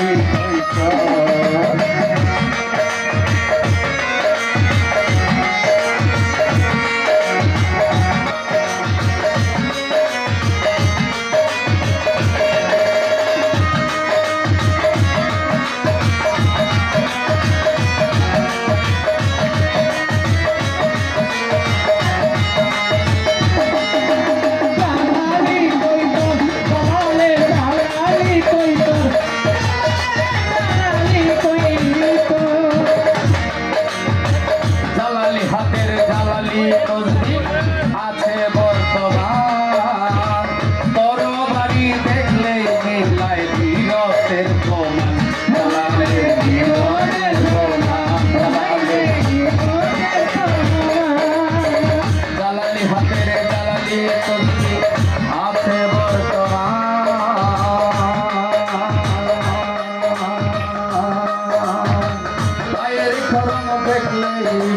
আমি তসবির আছে বর্তমান। তর বাড়ি দেখলে মিলায় বীরতের প্রমাণ। দালালি হাতের দালালি তসবির আছে বর্তমান। Thank you.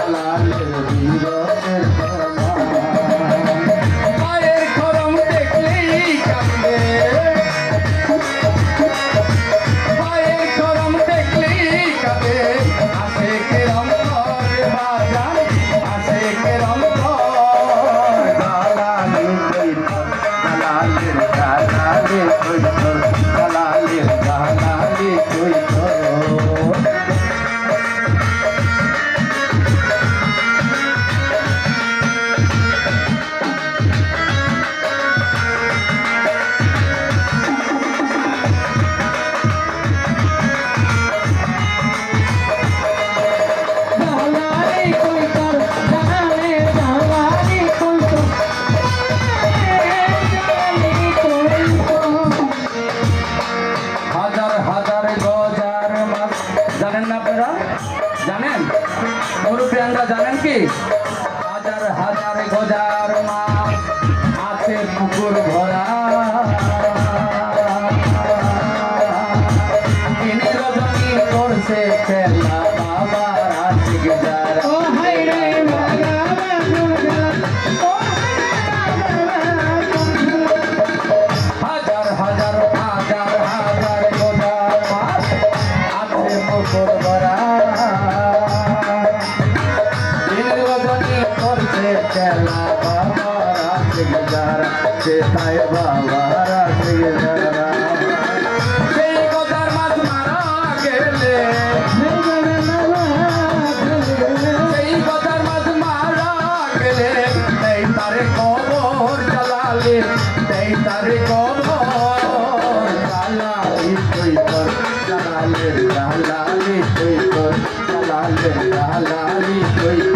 কালারের বিরহের ভাইরা জানেন? প্রিয়াঙ্কা জানেন কি? হাজার হাজার গজার মা से गुजारा से ताय बाबा से गुजारा Hallelujah.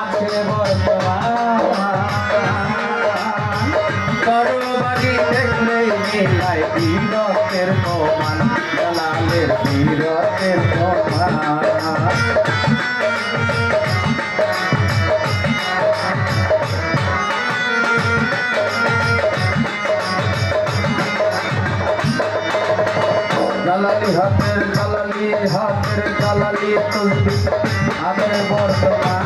আছে বর্তমান করো বাড়ি দেখলে মিলাই দিনের প্রমাণ। কালালি হাতের কালালি হাতের কালালি তুলবি আমের বর্তমান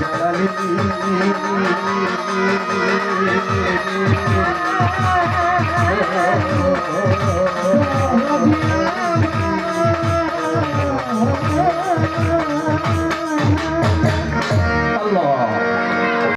জালালি